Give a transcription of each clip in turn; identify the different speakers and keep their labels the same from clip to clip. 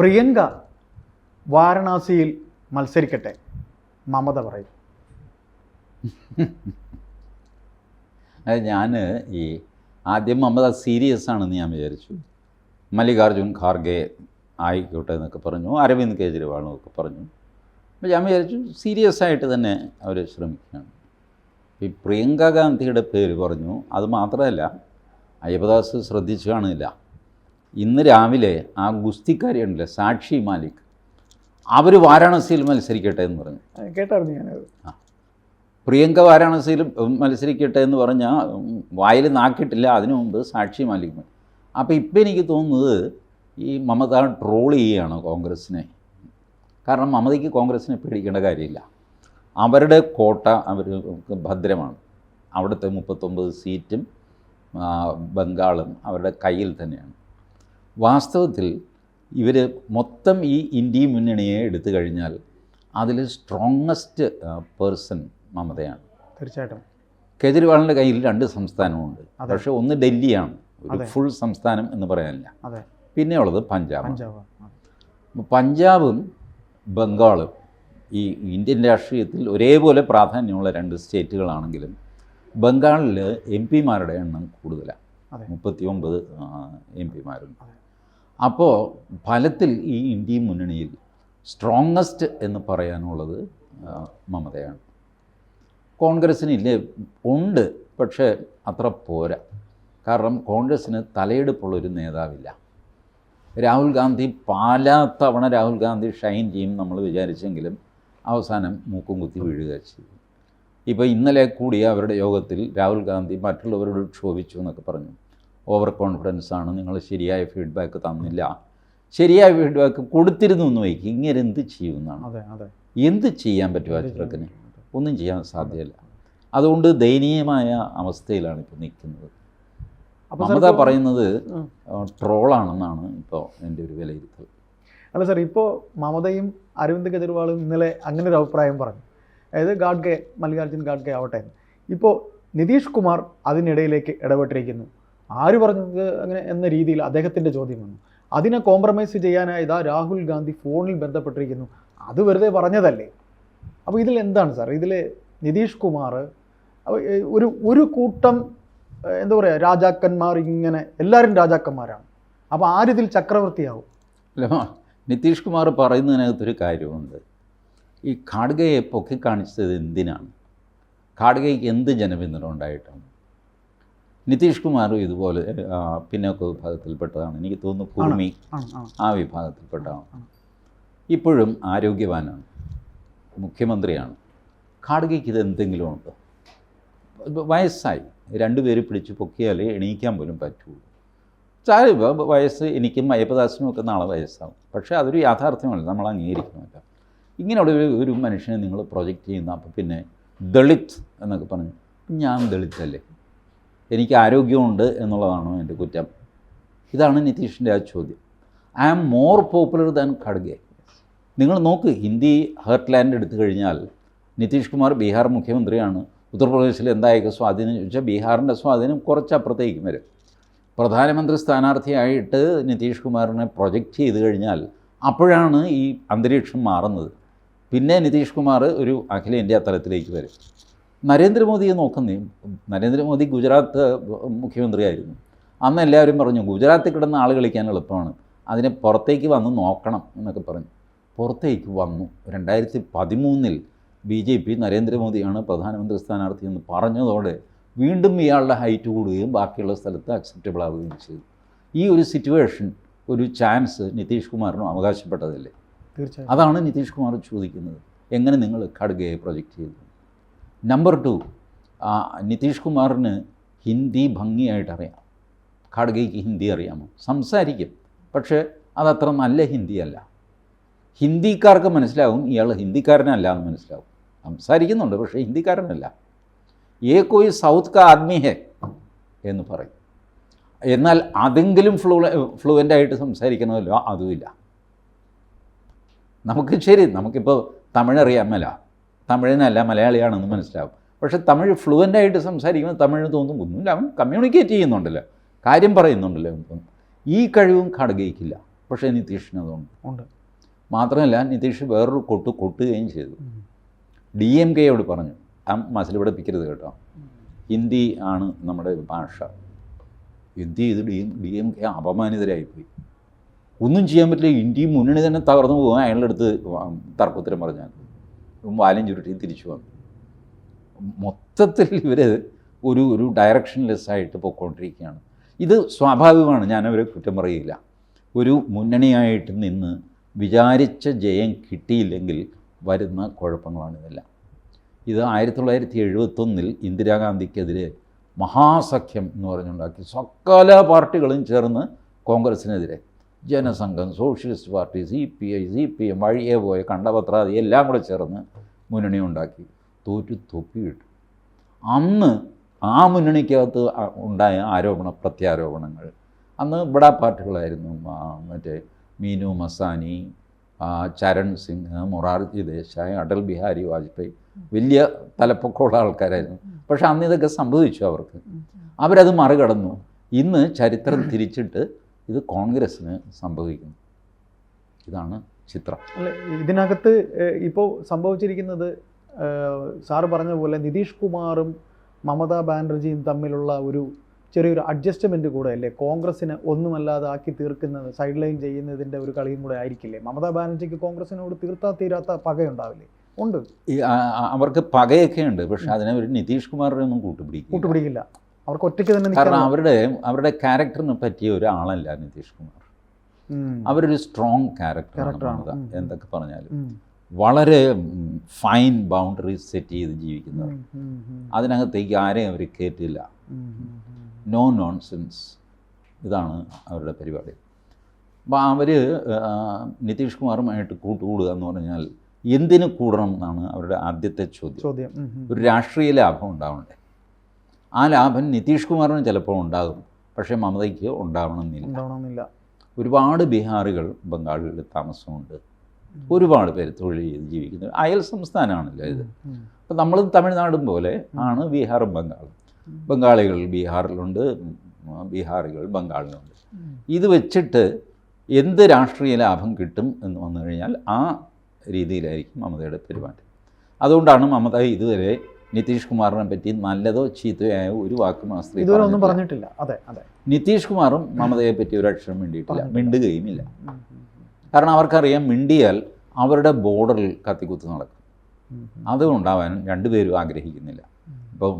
Speaker 1: പ്രിയങ്ക വാരണാസിയിൽ മത്സരിക്കട്ടെ. മമത പറയും.
Speaker 2: ഞാൻ ഈ ആദ്യം മമത സീരിയസ് ആണെന്ന് ഞാൻ വിചാരിച്ചു. മല്ലികാർജുൻ ഖാർഗെ ആയിക്കോട്ടെ എന്നൊക്കെ പറഞ്ഞു. അരവിന്ദ് കേജ്രിവാൾ ഒക്കെ പറഞ്ഞു. അപ്പോൾ ഞാൻ വിചാരിച്ചു സീരിയസ് ആയിട്ട് തന്നെ അവർ ശ്രമിക്കുകയാണ്. ഈ പ്രിയങ്ക ഗാന്ധിയുടെ പേര് പറഞ്ഞു. അത് മാത്രമല്ല അയ്യപ്പദാസ് ശ്രദ്ധിച്ചു കാണില്ല. ഇന്ന് രാവിലെ ആ ഗുസ്തിക്കാരി ഉണ്ടല്ലേ സാക്ഷി മാലിക്. അവർ വാരാണസിയിൽ മത്സരിക്കട്ടെ എന്ന് പറഞ്ഞു.
Speaker 1: കേട്ടായിരുന്നു ഞാനത്. ആ.
Speaker 2: പ്രിയങ്ക വാരാണസിയിൽ മത്സരിക്കട്ടെ എന്ന് പറഞ്ഞാൽ വായിൽ നാക്കിയിട്ടില്ല അതിനു മുമ്പ് സാക്ഷി മാലിക് അപ്പോൾ ഇപ്പം എനിക്ക് തോന്നുന്നത് ഈ മമത ട്രോൾ ചെയ്യുകയാണ് കോൺഗ്രസ്സിനെ. കാരണം മമതയ്ക്ക് കോൺഗ്രസ്സിനെ പേടിക്കേണ്ട കാര്യമില്ല. അവരുടെ കോട്ട അവർ ഭദ്രമാണ്. അവിടുത്തെ മുപ്പത്തൊമ്പത് സീറ്റും ബംഗാളും അവരുടെ കയ്യിൽ തന്നെയാണ്. വാസ്തവത്തിൽ ഇവർ മൊത്തം ഈ ഇന്ത്യ മുന്നണിയെ എടുത്തു കഴിഞ്ഞാൽ അതിൽ സ്ട്രോങ്ങസ്റ്റ് പേഴ്സൺ മമതയാണ്.
Speaker 1: തീർച്ചയായിട്ടും.
Speaker 2: കേജ്രിവാളിന്റെ കയ്യിൽ രണ്ട് സംസ്ഥാനമുണ്ട്. പക്ഷേ ഒന്ന് ഡൽഹിയാണ്. ഒരു ഫുൾ സംസ്ഥാനം എന്ന് പറയാനില്ല.
Speaker 1: അതെ.
Speaker 2: പിന്നെയുള്ളത് പഞ്ചാബ്.
Speaker 1: പഞ്ചാബ്.
Speaker 2: ബംഗാളും ഈ ഇന്ത്യൻ രാഷ്ട്രീയത്തിൽ ഒരേപോലെ പ്രാധാന്യമുള്ള രണ്ട് സ്റ്റേറ്റുകളാണെങ്കിലും ബംഗാളിൽ എം പിമാരുടെ എണ്ണം കൂടുതലാണ്. മുപ്പത്തി ഒമ്പത് എം പിമാരുണ്ട്. അപ്പോൾ ഫലത്തിൽ ഈ ഇന്ത്യ മുന്നണിയിൽ സ്ട്രോങ്ങസ്റ്റ് എന്ന് പറയാനുള്ളത് മമതയാണ്. കോൺഗ്രസ്സിനില്ലേ? ഉണ്ട് പക്ഷേ അത്ര പോരാ. കാരണം കോൺഗ്രസ്സിന് തലയെടുപ്പുള്ളൊരു നേതാവില്ല. രാഹുൽ ഗാന്ധി പല തവണ രാഹുൽ ഗാന്ധി ഷൈൻ ചെയ്യും നമ്മൾ വിചാരിച്ചെങ്കിലും അവസാനം മൂക്കും കുത്തി വീഴുക ചെയ്തു. ഇപ്പോൾ ഇന്നലെ കൂടിയ അവരുടെ യോഗത്തിൽ രാഹുൽ ഗാന്ധി മറ്റുള്ളവരോട് ക്ഷോഭിച്ചു എന്നൊക്കെ പറഞ്ഞു. ഓവർ കോൺഫിഡൻസ് ആണ് നിങ്ങൾ ശരിയായ ഫീഡ്ബാക്ക് തന്നില്ല. ശരിയായ ഫീഡ്ബാക്ക് കൊടുത്തിരുന്നു എന്ന് വയ്ക്കുക ഇങ്ങനെ എന്ത് ചെയ്യുമെന്നാണ് എന്ത് ചെയ്യാൻ പറ്റും ആ ചെറുക്കന് ഒന്നും ചെയ്യാൻ സാധ്യമല്ല അതുകൊണ്ട് ദയനീയമായ അവസ്ഥയിലാണ് ഇപ്പോൾ നിൽക്കുന്നത്.
Speaker 1: അപ്പോൾ
Speaker 2: മമത പറയുന്നത്. ട്രോളാണെന്നാണ് ഇപ്പോൾ എന്റെ ഒരു വിലയിരുത്തൽ.
Speaker 1: അല്ല സാർ ഇപ്പോൾ മമതയും അരവിന്ദ് കെജ്രിവാളും ഇന്നലെ അങ്ങനെ ഒരു അഭിപ്രായം പറഞ്ഞു. അതായത് ഗാഡ്ഗെ മല്ലികാർജുൻ ഗാഡ്ഗെ ആവട്ടെ. ഇപ്പോൾ നിതീഷ് കുമാർ അതിനിടയിലേക്ക് ഇടപെട്ടിരിക്കുന്നു. ആര് പറഞ്ഞു അങ്ങനെ എന്ന രീതിയിൽ അദ്ദേഹത്തിന്റെ ചോദ്യം വന്നു. അതിനെ കോംപ്രമൈസ് ചെയ്യാനായി ഇതാ രാഹുൽ ഗാന്ധി ഫോണിൽ ബന്ധപ്പെട്ടിരിക്കുന്നു. അത് വെറുതെ പറഞ്ഞതല്ലേ? അപ്പോൾ ഇതിൽ എന്താണ് സാർ ഇതിൽ നിതീഷ് കുമാർ ഒരു ഒരു കൂട്ടം എന്താ പറയുക രാജാക്കന്മാർ ഇങ്ങനെ എല്ലാവരും രാജാക്കന്മാരാണ്. അപ്പോൾ ആരിതിൽ ചക്രവർത്തിയാവും?
Speaker 2: അല്ല നിതീഷ് കുമാർ പറയുന്നതിനകത്തൊരു കാര്യമുണ്ട്. ഈ ഖാഡ്ഗയെ പൊക്കിക്കാണിച്ചത് എന്തിനാണ്? ഖാഡ്ഗയ്ക്ക് എന്ത് ജനപിന്തുണ ഉണ്ടായിട്ടാണ് നിതീഷ് കുമാറും ഇതുപോലെ പിന്നോക്ക വിഭാഗത്തിൽപ്പെട്ടതാണ്. എനിക്ക് തോന്നുന്നു
Speaker 1: ആണ്?
Speaker 2: ആ വിഭാഗത്തിൽപ്പെട്ടതാണ്. ഇപ്പോഴും ആരോഗ്യവാനാണ്. മുഖ്യമന്ത്രിയാണ്. ഖാഡ്ഗയ്ക്ക് ഇത് എന്തെങ്കിലും ഉണ്ടോ വയസ്സായി. രണ്ടുപേര് പിടിച്ച് പൊക്കിയാലേ എണീക്കാൻ പോലും പറ്റുള്ളൂ. ചായ വയസ്സ് എനിക്കും അയ്യപ്പദാസിനും ഒക്കെ നാളെ വയസ്സാവും. പക്ഷേ അതൊരു യാഥാർത്ഥ്യമല്ല. നമ്മൾ അംഗീകരിക്കുന്നില്ല. ഇങ്ങനെയുള്ള ഒരു ഒരു മനുഷ്യനെ നിങ്ങൾ പ്രൊജക്റ്റ് ചെയ്യുന്ന അപ്പോൾ പിന്നെ ദളിത് എന്നൊക്കെ പറഞ്ഞു ഞാൻ ദളിതല്ലേ? എനിക്ക് ആരോഗ്യമുണ്ട് എന്നുള്ളതാണോ എന്റെ കുറ്റം? ഇതാണ് നിതീഷിന്റെ ആ ചോദ്യം. I am more popular than ഖഡ്ഗെ. നിങ്ങൾ നോക്ക് ഹിന്ദി ഹേർട്ട് ലാൻഡ് എടുത്തു കഴിഞ്ഞാൽ നിതീഷ് കുമാർ ബീഹാർ മുഖ്യമന്ത്രിയാണ്. ഉത്തർപ്രദേശിൽ എന്തായിരിക്കും സ്വാധീനം ചോദിച്ചാൽ ബീഹാറിന്റെ സ്വാധീനം കുറച്ചപ്പുറത്തേക്കും വരും. പ്രധാനമന്ത്രി സ്ഥാനാർത്ഥിയായിട്ട് നിതീഷ് കുമാറിനെ പ്രൊജക്റ്റ് ചെയ്ത് കഴിഞ്ഞാൽ അപ്പോഴാണ് ഈ അന്തരീക്ഷം മാറുന്നത്. പിന്നെ നിതീഷ് കുമാർ ഒരു അഖിലേന്ത്യാ തലത്തിലേക്ക് വരും. നരേന്ദ്രമോദിയെ നോക്കുന്നേ. നരേന്ദ്രമോദി ഗുജറാത്ത് മുഖ്യമന്ത്രിയായിരുന്നു. അന്ന് എല്ലാവരും പറഞ്ഞു ഗുജറാത്തിൽ കിടന്ന ആൾ കളിക്കാൻ എളുപ്പമാണ്. അതിനെ പുറത്തേക്ക് വന്ന് നോക്കണം എന്നൊക്കെ പറഞ്ഞു. പുറത്തേക്ക് വന്നു. രണ്ടായിരത്തി പതിമൂന്നിൽ ബി ജെ പി നരേന്ദ്രമോദിയാണ് പ്രധാനമന്ത്രി സ്ഥാനാർത്ഥി എന്ന് പറഞ്ഞതോടെ വീണ്ടും ഇയാളുടെ ഹൈറ്റ് കൂടുകയും ബാക്കിയുള്ള സ്ഥലത്ത് അക്സെപ്റ്റബിൾ ആവുകയും ചെയ്തു. ഈ ഒരു സിറ്റുവേഷൻ ഒരു ചാൻസ് നിതീഷ് കുമാറിനും അവകാശപ്പെട്ടതല്ലേ?
Speaker 1: തീർച്ചയായും.
Speaker 2: അതാണ് നിതീഷ് കുമാർ ചോദിക്കുന്നത്. എങ്ങനെ നിങ്ങൾ ഖഡ്ഗയെ പ്രൊജക്റ്റ് ചെയ്തു നമ്പർ ടു നിതീഷ് കുമാറിന് ഹിന്ദി ഭംഗിയായിട്ട് അറിയാം ഖാഡ്ഗയ്ക്ക് ഹിന്ദി അറിയാമോ? സംസാരിക്കും. പക്ഷേ അതത്ര നല്ല ഹിന്ദിയല്ല. ഹിന്ദിക്കാർക്ക് മനസ്സിലാവും ഇയാൾ ഹിന്ദിക്കാരനല്ല എന്ന് മനസ്സിലാവും. സംസാരിക്കുന്നുണ്ട് പക്ഷേ ഹിന്ദിക്കാരനല്ല. ഏ കോയി സൗത്ത് കാ ആദ്മി ഹെ? എന്ന് പറയും. എന്നാൽ അതെങ്കിലും ഫ്ലൂ ഫ്ലുവന്റ് ആയിട്ട് സംസാരിക്കണമല്ലോ അതുമില്ല. നമുക്ക് ശരി നമുക്കിപ്പോൾ തമിഴ് അറിയാമല്ല തമിഴിനല്ല മലയാളിയാണെന്ന് മനസ്സിലാവും. പക്ഷേ തമിഴ് ഫ്ലുവന്റ് ആയിട്ട് സംസാരിക്കുമ്പോൾ തമിഴ് തോന്നും ഒന്നുമില്ല അവൻ കമ്മ്യൂണിക്കേറ്റ് ചെയ്യുന്നുണ്ടല്ലോ കാര്യം പറയുന്നുണ്ടല്ലോ ഈ കഴിവും ഖാഡ്ഗയ്ക്കില്ല പക്ഷേ നിതീഷിന് അതുണ്ട്.
Speaker 1: ഉണ്ട്.
Speaker 2: മാത്രമല്ല നിതീഷ് വേറൊരു കൊട്ട് കൊട്ടുകയും ചെയ്തു. ഡി എം കെയോട് പറഞ്ഞു ആ മസിൽ പിടിപ്പിക്കരുത് കേട്ടോ. ഹിന്ദി ആണ് നമ്മുടെ ഭാഷ. ഹിന്ദി ഇത് D M D M K അപമാനിതരായിപ്പോയി. ഒന്നും ചെയ്യാൻ പറ്റില്ല ഇന്ത്യയും മുന്നണി തന്നെ തകർന്നു പോകാൻ അയാളുടെ അടുത്ത് തർക്കോത്തരം പറഞ്ഞാൽ. വാലും ചുരുട്ടി തിരിച്ചു വന്നു. മൊത്തത്തിൽ ഇവർ ഒരു ഒരു ഡയറക്ഷൻലെസ് ആയിട്ട് പോയിക്കൊണ്ടിരിക്കുകയാണ് ഇത് സ്വാഭാവികമാണ് ഞാനവരെ കുറ്റം പറയില്ല. ഒരു മുന്നണിയായിട്ട് നിന്ന് വിചാരിച്ച ജയം കിട്ടിയില്ലെങ്കിൽ വരുന്ന കുഴപ്പങ്ങളാണ് ഇതെല്ലാം ഇത് ആയിരത്തി തൊള്ളായിരത്തി എഴുപത്തൊന്നിൽ ഇന്ദിരാഗാന്ധിക്കെതിരെ മഹാസഖ്യം എന്ന് പറഞ്ഞുണ്ടാക്കി. സകല പാർട്ടികളും ചേർന്ന് കോൺഗ്രസിനെതിരെ Jana Sangh socialist party C P I C P M വഴിയെ പോയ കണ്ടപത്രാതി എല്ലാം കൂടെ ചേർന്ന് മുന്നണി ഉണ്ടാക്കി തോറ്റു തൊപ്പിയിട്ടു. അന്ന് ആ മുന്നണിക്കകത്ത് ഉണ്ടായ ആരോപണ പ്രത്യാരോപണങ്ങൾ. അന്ന് ഇവിടെ പാർട്ടികളായിരുന്നു മറ്റേ മീനു മസാനി ചരൺ സിംഗ് മൊറാർജി ദേശായി അടൽ ബിഹാരി വാജ്പേയി വലിയ തലപ്പൊക്കമുള്ള ആൾക്കാരായിരുന്നു. പക്ഷെ അന്ന് ഇതൊക്കെ സംഭവിച്ചു അവർക്ക്. അവരത് മറികടന്നു. ഇന്ന് ചരിത്രം തിരിച്ചിട്ട് ഇത് കോൺഗ്രസ്സിന് സംഭവിക്കുന്നു. ഇതാണ് ചിത്രം.
Speaker 1: അല്ല ഇതിനകത്ത് ഇപ്പോൾ സംഭവിച്ചിരിക്കുന്നത് സാറ് പറഞ്ഞ പോലെ നിതീഷ് കുമാറും മമതാ ബാനർജിയും തമ്മിലുള്ള ഒരു ചെറിയൊരു അഡ്ജസ്റ്റ്മെന്റ് കൂടെ അല്ലേ കോൺഗ്രസ്സിനെ ഒന്നുമല്ലാതെ ആക്കി തീർക്കുന്നത് സൈഡ് ലൈൻ ചെയ്യുന്നതിന്റെ ഒരു കളിയും കൂടെ ആയിരിക്കില്ലേ? മമതാ ബാനർജിക്ക് കോൺഗ്രസ്സിനോട് തീർത്താ തീരാത്ത പകയുണ്ടാവില്ലേ? ഉണ്ട്.
Speaker 2: അവർക്ക് പകയൊക്കെ ഉണ്ട്. പക്ഷെ അതിനെ ഒരു നിതീഷ് കുമാറിനെ ഒന്നും കൂട്ടുപിടിക്കും
Speaker 1: കൂട്ടുപിടിക്കില്ല. അവർക്ക് ഒറ്റയ്ക്ക് തന്നെ
Speaker 2: കാരണം അവരുടെ അവരുടെ ക്യാരക്ടറിന് പറ്റിയ ഒരാളല്ല നിതീഷ് കുമാർ. അവരൊരു സ്ട്രോങ് ക്യാരക്ടറാണ്. എന്തൊക്കെ പറഞ്ഞാലും. വളരെ ഫൈൻ ബൗണ്ടറീസ് സെറ്റ് ചെയ്ത് ജീവിക്കുന്നവർ. അതിനകത്തേക്ക് ആരെയും അവർ കയറ്റില്ല. നോ നോൺസെൻസ് ഇതാണ് അവരുടെ പരിപാടി. അപ്പോൾ അവർ നിതീഷ് കുമാറുമായിട്ട് കൂട്ടുകൂടുക എന്ന് പറഞ്ഞാൽ എന്തിനു കൂടണം എന്നാണ് അവരുടെ ആദ്യത്തെ ചോദ്യം. ഒരു രാഷ്ട്രീയ ലാഭം ഉണ്ടാവണ്ടേ? ആ ലാഭം നിതീഷ് കുമാറിന് ചിലപ്പോൾ ഉണ്ടാകും. പക്ഷേ മമതയ്ക്ക് ഉണ്ടാവണമെന്നില്ല.
Speaker 1: ഉണ്ടാവണമെന്നില്ല.
Speaker 2: ഒരുപാട് ബീഹാറുകൾ ബംഗാളിൽ താമസമുണ്ട്. ഒരുപാട് പേര് തൊഴിൽ ചെയ്ത് ജീവിക്കുന്നു. അയൽ സംസ്ഥാനമാണല്ലോ ഇത്. അപ്പം നമ്മൾ തമിഴ്നാടും പോലെ ആണ് ബീഹാറും ബംഗാളും. ബംഗാളികൾ ബീഹാറിലുണ്ട് ബീഹാറികൾ ബംഗാളിലുണ്ട്. ഇത് വെച്ചിട്ട് എന്ത് രാഷ്ട്രീയ ലാഭം കിട്ടും എന്ന് വന്നു കഴിഞ്ഞാൽ ആ രീതിയിലായിരിക്കും മമതയുടെ പെരുമാറ്റം അതുകൊണ്ടാണ് മമത ഇതുവരെ നിതീഷ് കുമാറിനെ പറ്റി നല്ലതോ ചീത്തയോ ഒരു വാക്കും ആ സ്ത്രീ
Speaker 1: ഒന്നും
Speaker 2: പറഞ്ഞിട്ടില്ല.
Speaker 1: അതെ അതെ.
Speaker 2: നിതീഷ് കുമാറും മമതയെ പറ്റി ഒരു അക്ഷരം മിണ്ടിയിട്ടില്ല.
Speaker 1: മിണ്ടുകയും
Speaker 2: മിണ്ടുകയുമില്ല. കാരണം അവർക്കറിയാം മിണ്ടിയാൽ അവരുടെ ബോർഡറിൽ കത്തിക്കുത്ത് നടക്കും. അത് ഉണ്ടാവാൻ രണ്ടുപേരും ആഗ്രഹിക്കുന്നില്ല. ഇപ്പോൾ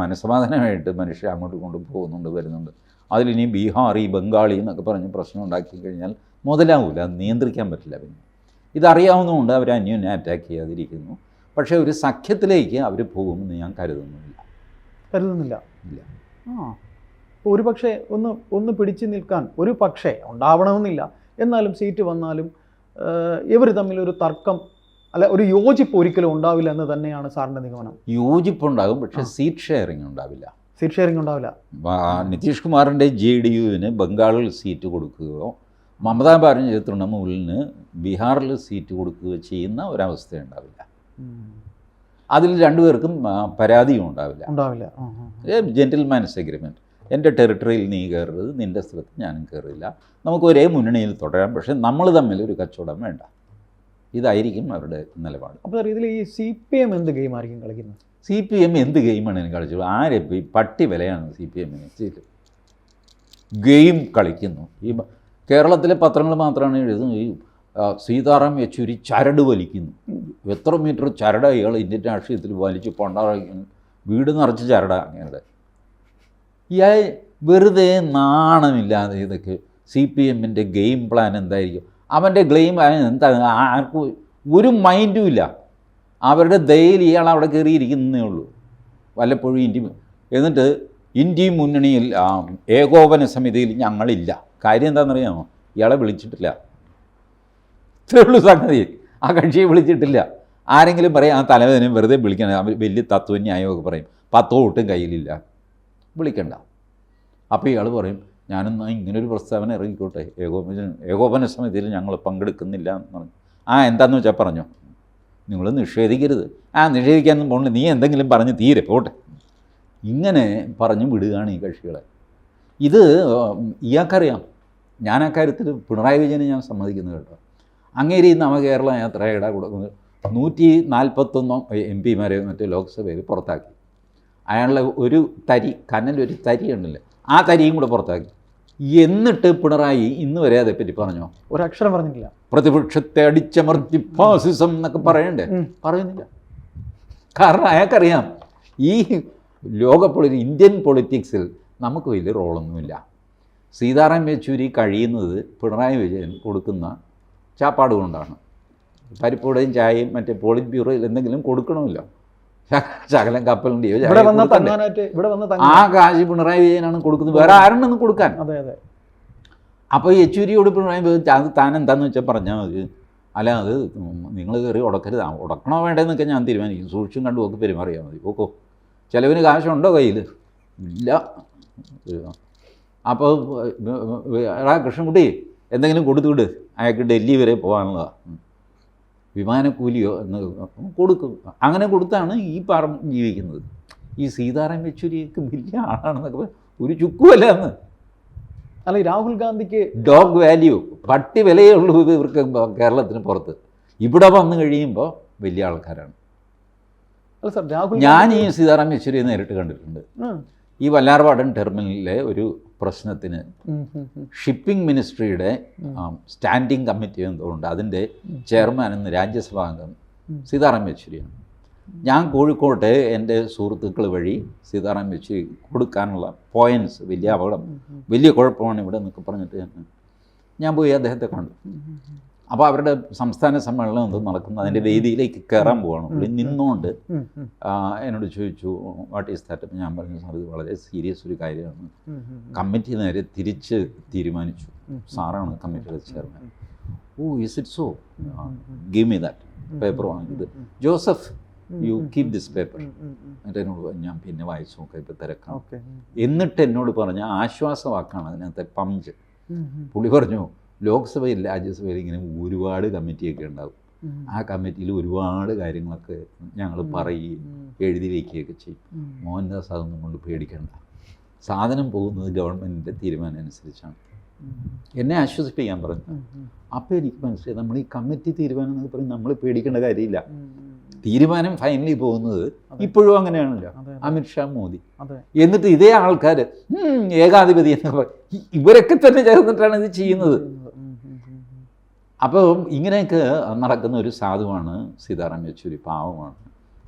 Speaker 2: മനസ്സമാധാനമായിട്ട് മനുഷ്യർ അങ്ങോട്ട് കൊണ്ട് പോകുന്നുണ്ട് വരുന്നുണ്ട്. അതിലിനി ബീഹാറി ബംഗാളി എന്നൊക്കെ പറഞ്ഞ് പ്രശ്നം ഉണ്ടാക്കി കഴിഞ്ഞാൽ മുതലാവില്ല അത് നിയന്ത്രിക്കാൻ പറ്റില്ല പിന്നെ. ഇതറിയാവുന്നതുകൊണ്ട് അവർ അന്യോന്യം അറ്റാക്ക് ചെയ്യാതിരിക്കുന്നു. പക്ഷേ ഒരു സഖ്യത്തിലേക്ക് അവർ പോകുമെന്ന് ഞാൻ കരുതുന്നില്ല.
Speaker 1: കരുതുന്നില്ല.
Speaker 2: ഇല്ല.
Speaker 1: ആ. ഒരു പക്ഷേ ഒന്ന് ഒന്ന് പിടിച്ചു നിൽക്കാൻ ഒരു പക്ഷേ ഉണ്ടാവണമെന്നില്ല. എന്നാലും സീറ്റ് വന്നാലും ഇവർ തമ്മിൽ ഒരു തർക്കം അല്ല ഒരു യോജിപ്പ് ഒരിക്കലും ഉണ്ടാവില്ല എന്ന് തന്നെയാണ് സാറിന്റെ നിഗമനം.
Speaker 2: യോജിപ്പ് ഉണ്ടാകും
Speaker 1: പക്ഷേ
Speaker 2: സീറ്റ് ഷെയറിംഗ് ഉണ്ടാവില്ല.
Speaker 1: സീറ്റ് ഷെയറിംഗ് ഉണ്ടാവില്ല.
Speaker 2: നിതീഷ് കുമാറിന്റെ ജെ ഡി യുവിന് ബംഗാളിൽ സീറ്റ് കൊടുക്കുകയോ മമതാ ബാനർജി തൃണമൂലിന് ബീഹാറിൽ സീറ്റ് കൊടുക്കുകയോ ചെയ്യുന്ന ഒരവസ്ഥ ഉണ്ടാവില്ല അതിൽ രണ്ടുപേർക്കും പരാതിയും ഉണ്ടാവില്ല.
Speaker 1: ഉണ്ടാവില്ല.
Speaker 2: ജെന്റിൽമാൻസ് എഗ്രിമെന്റ് എന്റെ ടെറിട്ടറിയിൽ നീ കയറരുത് നിന്റെ സ്ഥലത്ത് ഞാനും കയറില്ല. നമുക്ക് ഒരേ മുന്നണിയിൽ തുടരാം പക്ഷേ നമ്മൾ തമ്മിൽ ഒരു കച്ചവടം വേണ്ട. ഇതായിരിക്കും അവരുടെ നിലപാട്.
Speaker 1: അപ്പോൾ ഇതിൽ ഈ സി പി എം എന്ത് ഗെയിം ആയിരിക്കും കളിക്കുന്നത്?
Speaker 2: സി പി എം എന്ത് ഗെയിമാണ് എനിക്ക് കളിച്ചത്? ആരെ പട്ടി വിലയാണ് സി പി എമ്മിന് ഗെയിം കളിക്കുന്നു. ഈ കേരളത്തിലെ പത്രങ്ങൾ മാത്രമാണ് എഴുതുന്നത്. ഈ സീതാറാം യെച്ചൂരി ചരട് വലിക്കുന്നു. എത്ര മീറ്റർ ചരട ഇയാൾ ഇന്ത്യൻ രാഷ്ട്രീയത്തിൽ വലിച്ച് പണ്ടാറിക്കുന്നു വീട് നിറച്ച് ചരട അങ്ങനെ ഇയാൾ വെറുതെ നാണമില്ലാതെ ഇതൊക്കെ സി പി എമ്മിന്റെ ഗെയിം പ്ലാൻ എന്തായിരിക്കും? അവന്റെ ഗെയിം എന്താ? ആർക്കും ഒരു മൈൻഡും ഇല്ല. അവരുടെ ദയയിൽ ഇയാൾ അവിടെ കയറിയിരിക്കുന്നേ ഉള്ളൂ. വല്ലപ്പോഴും ഇന്ത്യ എന്നിട്ട് ഇന്ത്യയും മുന്നണിയിൽ ഏകോപന സമിതിയിൽ ഞങ്ങളില്ല. കാര്യം എന്താണെന്നറിയാമോ? ഇയാളെ വിളിച്ചിട്ടില്ല. ഇത്രേ ഉള്ളൂ സംഗതി. ആ കക്ഷിയെ വിളിച്ചിട്ടില്ല. ആരെങ്കിലും പറയും ആ തലവേദനയും വെറുതെ വിളിക്കണം അവർ വലിയ തത്വന്യായമൊക്കെ പറയും. പത്തോ ഒട്ടും കയ്യിലില്ല. വിളിക്കണ്ട. അപ്പോൾ ഇയാൾ പറയും ഞാനൊന്ന് ഇങ്ങനൊരു പ്രസ്താവന ഇറങ്ങിക്കോട്ടെ. ഏകോപന ഏകോപന സമിതിയിൽ ഞങ്ങൾ പങ്കെടുക്കുന്നില്ല എന്ന് പറഞ്ഞു. ആ എന്താണെന്ന് വെച്ചാൽ പറഞ്ഞോ. നിങ്ങൾ നിഷേധിക്കരുത്. ആ നിഷേധിക്കാനൊന്നും പോകണില്ല നീ എന്തെങ്കിലും പറഞ്ഞ് തീരെ പോട്ടെ. ഇങ്ങനെ പറഞ്ഞു വിടുകയാണ് ഈ കക്ഷികളെ. ഇത് ഇയാൾക്കറിയാം. ഞാൻ അക്കാര്യത്തിൽ പിണറായി വിജയനെ ഞാൻ സമ്മതിക്കുന്നു കേട്ടോ. അങ്ങേരി ഈ നവകേരള യാത്രയുടെ കൊടുക്കുന്നത്. നൂറ്റി നാൽപ്പത്തൊന്നോ എം പിമാരെ മറ്റേ ലോക്സഭയിൽ പുറത്താക്കി. അയാളുടെ ഒരു തരി കനലൊരു തരി ഉണ്ടല്ലോ ആ തരിയും കൂടെ പുറത്താക്കി. എന്നിട്ട് പിണറായി ഇന്ന് വരെ അതേപ്പറ്റി പറഞ്ഞോ?
Speaker 1: ഒരക്ഷരം പറഞ്ഞില്ല
Speaker 2: പ്രതിപക്ഷത്തെ അടിച്ചമർത്തി ഫാസിസം എന്നൊക്കെ പറയണ്ടേ? പറയുന്നില്ല. കാരണം അയാൾക്കറിയാം ഈ ലോക പൊളി ഇന്ത്യൻ പൊളിറ്റിക്സിൽ നമുക്ക് വലിയ റോളൊന്നുമില്ല. സീതാറാം യെച്ചൂരി കഴിയുന്നത് പിണറായി വിജയൻ കൊടുക്കുന്ന ചാപ്പാട് കൊണ്ടാണ് പരിപ്പുടയും ചായയും മറ്റേ പോളിറ്റ് ബ്യൂറോയിൽ എന്തെങ്കിലും കൊടുക്കണമല്ലോ. ശകലം
Speaker 1: കപ്പലിന്റെയോ
Speaker 2: ആ കാശി പിണറായി വിജയനാണ് കൊടുക്കുന്നത്. വേറെ ആരുണ്ടെന്ന് കൊടുക്കാൻ.
Speaker 1: അതെ അതെ.
Speaker 2: അപ്പോൾ യെച്ചൂരിയോട് പിണറായി അത് താൻ എന്താണെന്ന് വെച്ചാൽ പറഞ്ഞാൽ മതി. അല്ല അത് നിങ്ങൾ കയറി ഉടക്കരുത്. ഉടക്കണോ വേണ്ടതെന്നൊക്കെ ഞാൻ തീരുമാനിക്കും. സൂക്ഷിച്ചും കണ്ടു നോക്കി പെരുമാറിയാൽ മതി. ഓക്കോ ചിലവിന് കാശുണ്ടോ കയ്യിൽ ഇല്ല. അപ്പോൾ എടാ കൃഷ്ണൻകുട്ടി എന്തെങ്കിലും കൊടുത്തുവിട് അയാൾക്ക് ഡൽഹി വരെ പോകാനുള്ളതാണ് വിമാനക്കൂലിയോ എന്ന് കൊടുക്കും. അങ്ങനെ കൊടുത്താണ് ഈ പാറം ജീവിക്കുന്നത്. ഈ സീതാറാം യെച്ചൂരിയൊക്കെ വലിയ ആളാണെന്നൊക്കെ ഒരു ചുക്കുമല്ല എന്ന്
Speaker 1: അല്ല രാഹുൽ ഗാന്ധിക്ക്
Speaker 2: ഡോഗ് വാല്യൂ പട്ടി വിലയേ ഉള്ളൂ ഇവർക്ക് കേരളത്തിന് പുറത്ത്. ഇവിടെ വന്നു കഴിയുമ്പോൾ വലിയ ആൾക്കാരാണ്.
Speaker 1: അല്ല സാർ രാഹുൽ
Speaker 2: ഞാൻ ഈ സീതാറാം യെച്ചൂരിയെ നേരിട്ട് കണ്ടിട്ടുണ്ട്. ഈ വല്ലാർപാടൻ ടെർമിനലിലെ ഒരു പ്രശ്നത്തിന്. ഷിപ്പിംഗ് മിനിസ്ട്രിയുടെ സ്റ്റാൻഡിംഗ് കമ്മിറ്റി എന്തുകൊണ്ട് അതിന്റെ ചെയർമാൻ എന്ന് രാജ്യസഭാ അംഗം
Speaker 1: ഉം.
Speaker 2: സീതാറാം യെച്ചൂരിയാണ്. ഞാൻ കോഴിക്കോട്ടെ എന്റെ സുഹൃത്തുക്കൾ വഴി സീതാറാം യെച്ചൂരി കൊടുക്കാനുള്ള പോയിന്റ്സ് വലിയ അപകടം വലിയ കുഴപ്പമാണ് ഇവിടെ എന്നൊക്കെ പറഞ്ഞിട്ട് ഞാൻ പോയി അദ്ദേഹത്തെ കണ്ടു. അപ്പോൾ അവരുടെ സംസ്ഥാന സമ്മേളനം എന്തോ നടക്കുന്നു. അതിന്റെ വേദിയിലേക്ക് കയറാൻ പോവാണ്. പുള്ളി നിന്നുകൊണ്ട് എന്നോട് ചോദിച്ചു വാട്ട് ഈസ് ദാറ്റ് അപ്പം ഞാൻ പറഞ്ഞു സാർ ഇത് വളരെ സീരിയസ് ഒരു കാര്യമാണ്. കമ്മിറ്റി നേരെ തിരിച്ച് തീരുമാനിച്ചു. സാറാണ് കമ്മിറ്റിയുടെ chairman. Oh is it so give me that paper വാങ്ങിയത് Joseph you keep this paper. എന്നിട്ട് എന്നോട് ഞാൻ പിന്നെ വായിച്ചു നോക്കാം ഇപ്പം തിരക്കാം എന്നിട്ട് എന്നോട് പറഞ്ഞ ആശ്വാസവാക്കാണ് അതിനകത്തെ പഞ്ച്. പുള്ളി പറഞ്ഞു ലോക്സഭയിൽ രാജ്യസഭയിൽ ഇങ്ങനെ ഒരുപാട് കമ്മിറ്റിയൊക്കെ ഉണ്ടാവും. ആ കമ്മിറ്റിയിൽ ഒരുപാട് കാര്യങ്ങളൊക്കെ ഞങ്ങൾ പറയുകയും എഴുതി വയ്ക്കുകയൊക്കെ ചെയ്യും. മോഹൻദാസ് അതൊന്നും കൊണ്ട് പേടിക്കണ്ട. സാധനം പോകുന്നത് ഗവൺമെന്റിന്റെ തീരുമാനം അനുസരിച്ചാണ്. എന്നെ ആശ്വസിപ്പിക്കാൻ പറഞ്ഞു. അപ്പോൾ എനിക്ക് മനസ്സിലായി നമ്മൾ ഈ കമ്മിറ്റി തീരുമാനം എന്നൊക്കെ പറയും നമ്മൾ പേടിക്കേണ്ട കാര്യമില്ല. തീരുമാനം ഫൈനലി പോകുന്നത് ഇപ്പോഴും അങ്ങനെയാണല്ലോ. അമിത്ഷാ മോദി. എന്നിട്ട് ഇതേ ആൾക്കാർ ഏകാധിപതി എന്നൊക്കെ. ഇവരൊക്കെ തന്നെ ചേർന്നിട്ടാണ് ഇത് ചെയ്യുന്നത്. അപ്പോൾ ഇങ്ങനെയൊക്കെ നടക്കുന്ന ഒരു സാധുവാണ് സീതാറാം യെച്ചൂരി. പാവമാണ്.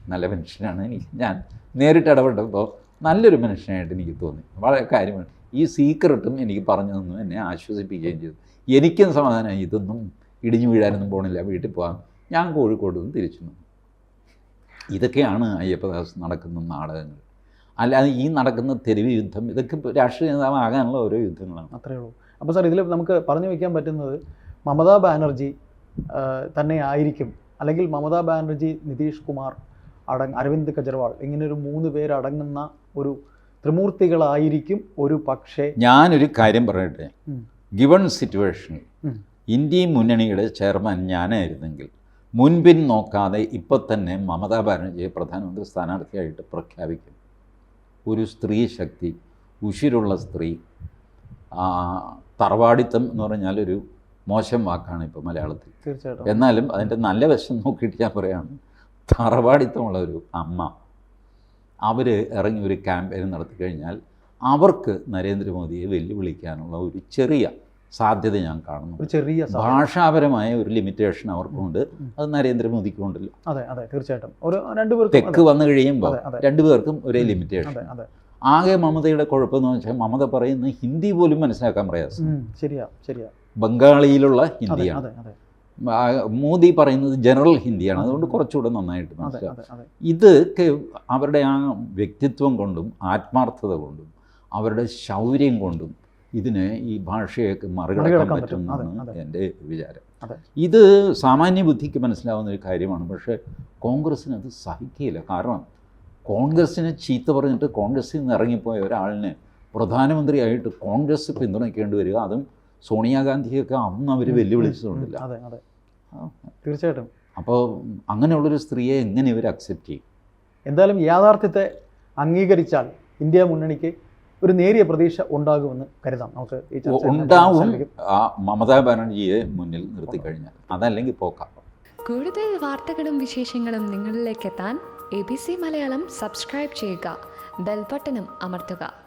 Speaker 2: നല്ല മനുഷ്യനാണ്. എനിക്ക് ഞാൻ നേരിട്ട് ഇടപെട്ടപ്പോൾ നല്ലൊരു മനുഷ്യനായിട്ട് എനിക്ക് തോന്നി. വളരെ കാര്യമാണ്. ഈ സീക്രട്ടും എനിക്ക് പറഞ്ഞു തന്നു. എന്നെ ആശ്വസിപ്പിക്കുകയും ചെയ്തു. എനിക്കും സമാധാനമായി. ഇതൊന്നും ഇടിഞ്ഞു വീഴാനൊന്നും പോകണില്ല വീട്ടിൽ പോകാം ഞാൻ കോഴിക്കോട് നിന്ന് തിരിച്ചു വന്നു. ഇതൊക്കെയാണ് അയ്യപ്പദാസ് നടക്കുന്ന നാടകങ്ങൾ. അല്ലാതെ ഈ നടക്കുന്ന തെരുവ് യുദ്ധം ഇതൊക്കെ രാഷ്ട്രീയ നേതാവാകാനുള്ള ഓരോ യുദ്ധങ്ങളാണ്.
Speaker 1: അത്രയേ ഉള്ളൂ. അപ്പോൾ സാർ ഇതിൽ നമുക്ക് പറഞ്ഞു വയ്ക്കാൻ പറ്റുന്നത് മമതാ ബാനർജി തന്നെ ആയിരിക്കും. അല്ലെങ്കിൽ മമതാ ബാനർജി നിതീഷ് കുമാർ അടങ് അരവിന്ദ് കെജ്രിവാൾ ഇങ്ങനെ ഒരു മൂന്ന് പേരടങ്ങുന്ന ഒരു ത്രിമൂർത്തികളായിരിക്കും ഒരു പക്ഷേ
Speaker 2: ഞാനൊരു കാര്യം പറയട്ടെ? ഗിവൺ സിറ്റുവേഷനിൽ
Speaker 1: ഉം,
Speaker 2: ഇന്ത്യ മുന്നണിയുടെ ചെയർമാൻ ഞാനായിരുന്നെങ്കിൽ മുൻപിൻ നോക്കാതെ ഇപ്പം തന്നെ മമതാ ബാനർജിയെ പ്രധാനമന്ത്രി സ്ഥാനാർത്ഥിയായിട്ട് പ്രഖ്യാപിക്കും. ഒരു സ്ത്രീ ശക്തി ഉശിരുള്ള സ്ത്രീ തറവാടിത്തം എന്ന് പറഞ്ഞാൽ ഒരു മോശം വാക്കാണ് ഇപ്പോൾ മലയാളത്തിൽ.
Speaker 1: തീർച്ചയായിട്ടും.
Speaker 2: എന്നാലും അതിന്റെ നല്ല വശം നോക്കിയിട്ട് ഞാൻ പറയാണ് തറവാടിത്തമുള്ള ഒരു അമ്മ അവർ ഇറങ്ങി ഒരു ക്യാമ്പയിൻ നടത്തി കഴിഞ്ഞാൽ അവർക്ക് നരേന്ദ്രമോദിയെ വെല്ലുവിളിക്കാനുള്ള ഒരു ചെറിയ സാധ്യത ഞാൻ കാണുന്നു
Speaker 1: ഒരു ചെറിയ
Speaker 2: ഭാഷാപരമായ ഒരു ലിമിറ്റേഷൻ അവർക്കുണ്ട്. അത് നരേന്ദ്രമോദിക്കും ഉണ്ടല്ലോ
Speaker 1: അതെ അതെ തീർച്ചയായിട്ടും. ഒരു രണ്ടുപേർക്കും
Speaker 2: തെക്ക് വന്നു കഴിയുമ്പോൾ. രണ്ടുപേർക്കും ഒരേ ലിമിറ്റേഷൻ ആകെ മമതയുടെ കുഴപ്പമെന്ന് വെച്ചാൽ മമത പറയുന്ന ഹിന്ദി പോലും മനസ്സിലാക്കാൻ പ്രയാസം.
Speaker 1: ശരിയാ ശരിയാ.
Speaker 2: ബംഗാളിയിലുള്ള ഹിന്ദിയാണ്. മോദി പറയുന്നത് ജനറൽ ഹിന്ദിയാണ്. അതുകൊണ്ട് കുറച്ചുകൂടെ നന്നായിട്ട്
Speaker 1: മനസ്സിലാക്കാം.
Speaker 2: മനസ്സിലാവും ഇതൊക്കെ അവരുടെ ആ വ്യക്തിത്വം കൊണ്ടും ആത്മാർത്ഥത കൊണ്ടും അവരുടെ ശൗര്യം കൊണ്ടും ഇതിനെ ഈ ഭാഷയൊക്കെ മറികടക്കാൻ പറ്റുമെന്നാണ്. എന്റെ വിചാരം. ഇത് സാമാന്യ ബുദ്ധിക്ക് മനസ്സിലാവുന്ന ഒരു കാര്യമാണ്. പക്ഷേ കോൺഗ്രസ്സിന് അത് സഹിക്കില്ല കാരണം കോൺഗ്രസ്സിനെ ചീത്ത പറഞ്ഞിട്ട് കോൺഗ്രസ്സിൽ നിന്ന് ഇറങ്ങിപ്പോയ ഒരാളിനെ പ്രധാനമന്ത്രിയായിട്ട് കോൺഗ്രസ് പിന്തുണയ്ക്കേണ്ടി വരിക അതും സോണിയാഗാന്ധിയൊക്കെ അന്ന് അവർ വെല്ലുവിളിച്ചതുകൊണ്ടില്ല.
Speaker 1: തീർച്ചയായിട്ടും.
Speaker 2: അപ്പോൾ അങ്ങനെയുള്ളൊരു സ്ത്രീയെ എങ്ങനെ ഇവർ അക്സെപ്റ്റ് ചെയ്യും?
Speaker 1: എന്തായാലും യാഥാർത്ഥ്യത്തെ അംഗീകരിച്ചാൽ ഇന്ത്യ മുന്നണിക്ക് ഒരു നേരിയ പ്രതീക്ഷ ഉണ്ടാകുമെന്ന് കരുതാം. നമുക്ക് ഈ ചർച്ച
Speaker 2: ഉണ്ടാവും. മമതാ ബാനർജിയെ മുന്നിൽ നിർത്തി കഴിഞ്ഞാൽ അതല്ലെങ്കിൽ പോക്കാം.
Speaker 3: കൂടുതൽ വാർത്തകളും വിശേഷങ്ങളും നിങ്ങളിലേക്ക് എത്താൻ A B C Malayalam subscribe ചെയ്യുക. ബെൽബട്ടനും അമർത്തുക.